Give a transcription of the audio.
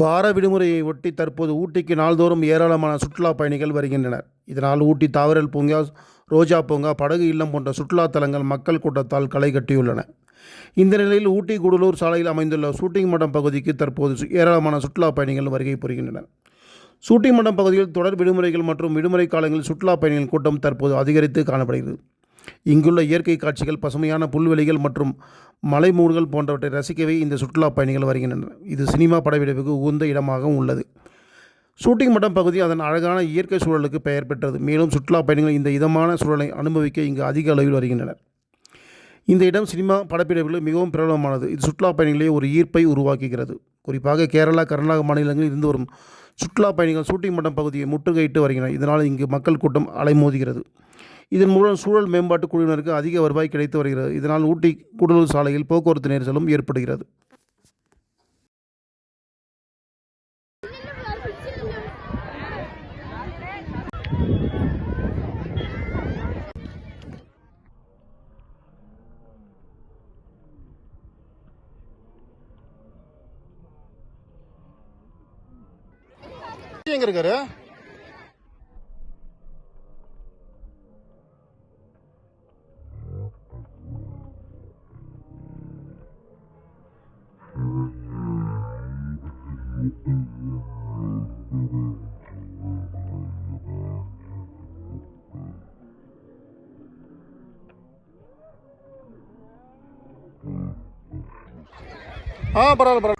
வார விடுமுறையை ஒட்டி தற்போது ஊட்டிக்கு நாள்தோறும் ஏராளமான சுற்றுலா பயணிகள் வருகின்றனர். இதனால் ஊட்டி தாவரல் பூங்கா ரோஜா பூங்கா படகு இல்லம் போன்ற சுற்றுலா தலங்கள் மக்கள் கூட்டத்தால் களை கட்டியுள்ளன. இந்த நிலையில் ஊட்டி குடலூர் சாலையில் அமைந்துள்ள ஷூட்டிங் மடம் பகுதிக்கு தற்போது ஏராளமான சுற்றுலா பயணிகள் வருகை புரிகின்றனர். ஷூட்டிங் மடம் பகுதியில் தொடர் விடுமுறைகள் மற்றும் விடுமுறை காலங்களில் சுற்றுலா பயணிகள் கூட்டம் தற்போது அதிகரித்து காணப்படுகிறது. இங்குள்ள இயற்கை காட்சிகள் பசுமையான புல்வெளிகள் மற்றும் மலைமூடுகள் போன்றவற்றை ரசிக்கவே இந்த சுற்றுலா பயணிகள் வருகின்றனர். இது சினிமா படப்பிடிப்புக்கு உகந்த இடமாகவும் உள்ளது. ஷூட்டிங் மட்டம் பகுதி அதன் அழகான இயற்கை சூழலுக்கு பெயர் பெற்றது. மேலும் சுற்றுலா பயணிகள் இந்த இதமான சூழலை அனுபவிக்க இங்கு அதிக அளவில் வருகின்றனர். இந்த இடம் சினிமா படப்பிடிப்புகளில் மிகவும் பிரபலமானது. இது சுற்றுலா பயணிகளே ஒரு ஈர்ப்பை உருவாக்குகிறது. குறிப்பாக கேரளா கர்நாடக மாநிலங்களில் இருந்து வரும் சுற்றுலா பயணிகள் சூட்டிங் மட்டம் பகுதியை முற்றுகையிட்டு வருகின்றனர். இதனால் இங்கு மக்கள் கூட்டம் அலைமோதுகிறது. இதன் மூலம் சூழல் மேம்பாட்டு குழுவினருக்கு அதிக வருவாய் கிடைத்து வருகிறது. இதனால் ஊட்டி கூடலூர் சாலையில் போக்குவரத்து நெரிசலும் ஏற்படுகிறது. எங்க இருக்காரு? ஆ பரவாயில்ல பரவாயில்ல.